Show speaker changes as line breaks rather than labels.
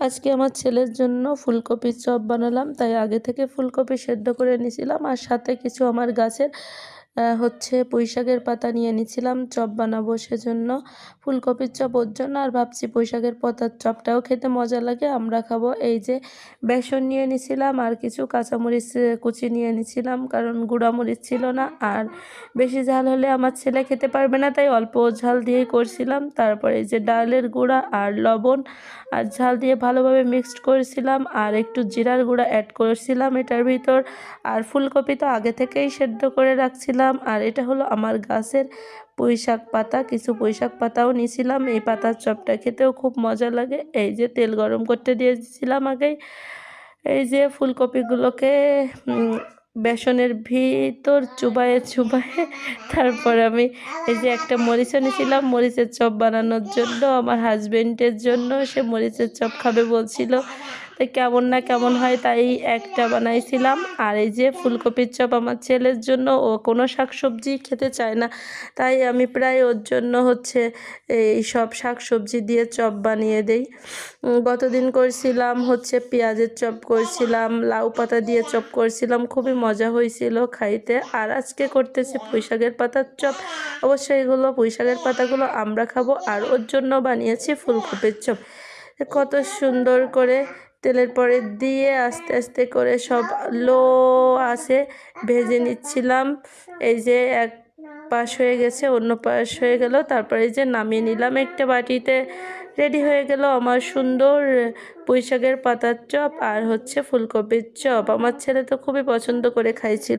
আজকে আমার ছেলের জন্য ফুলকপির চপ বানালাম, তাই আগে থেকে ফুলকপি সেদ্ধ করে নিয়েছিলাম আর সাথে কিছু আমার গাছের হচ্ছে পুঁই শাকের পাতা নিয়ে নিয়েছিলাম চপ বানাবো সেজন্য। ফুলকপির চপ ওর জন্য, আর ভাবছি পুঁই শাকের পাতার চপটাও খেতে মজা লাগে, আমরা খাব। এই যে বেসন নিয়ে নিয়েছিলাম আর কিছু কাঁচামরিচ কুচি নিয়ে নিয়েছিলাম কারণ গুঁড়ামরিচ ছিল না, আর বেশি ঝাল হলে আমার ছেলে খেতে পারবে না, তাই অল্প ঝাল দিয়েই করছিলাম। তারপরে এই যে ডালের গুঁড়া আর লবণ, আর ঝাল দিয়ে ভালোভাবে মিক্সড করেছিলাম, আর একটু জিরার গুঁড়া অ্যাড করেছিলাম এটার ভিতর। আর ফুলকপি তো আগে থেকেই সেদ্ধ করে রাখছিলাম আর এটা হলো আমার গাছের পুঁই শাক পাতা, কিছু পুঁই শাক পাতাও নিয়েছিলাম। এই পাতার চপটা খেতেও খুব মজা লাগে। এই যে তেল গরম করতে দিয়েছিলাম আগেই। এই যে ফুলকপিগুলোকে বেসনের ভিতর চুবায়ে চুবায়ে তারপর আমি এই যে একটা মরিচও নিয়েছিলাম মরিচের চপ বানানোর জন্য, আমার হাজবেন্ডের জন্য সে মরিচের চপ খাবে বলছিল। কেমন না কেমন হয় তাই একটা বানাইছিলাম। আর এই যে ফুলকপির চপ আমার ছেলের জন্য, ও কোনো শাকসবজি খেতে চায় না। তাই আমি প্রায় ওর জন্য হচ্ছে এই সব শাকসবজি দিয়ে চপ বানিয়ে দেই। গতদিন করছিলাম হচ্ছে পেঁয়াজের চপ করছিলাম, লাউ পাতা দিয়ে চপ করছিলাম, খুবই মজা হয়েছিল খাইতে। আর আজকে করতেছি পুঁইশাকের পাতার চপ। অবশ্যই এগুলো পুঁইশাকের পাতাগুলো আমরা খাব। আর ওর জন্য বানিয়েছি ফুলকপির চপ। কত সুন্দর করে তেলের পরে দিয়ে আস্তে আস্তে করে সব লো আসে ভেজে নিচ্ছিলাম। এই যে এক পাশ হয়ে গেছে, অন্য পাশ হয়ে গেল। তারপরে যে নামিয়ে নিলাম একটা বাটিতে। রেডি হয়ে গেল আমার সুন্দর পুঁইশাকের পাতার চপ আর হচ্ছে ফুলকপির চপ। আমার ছেলে তো খুবই পছন্দ করে খাইছিল।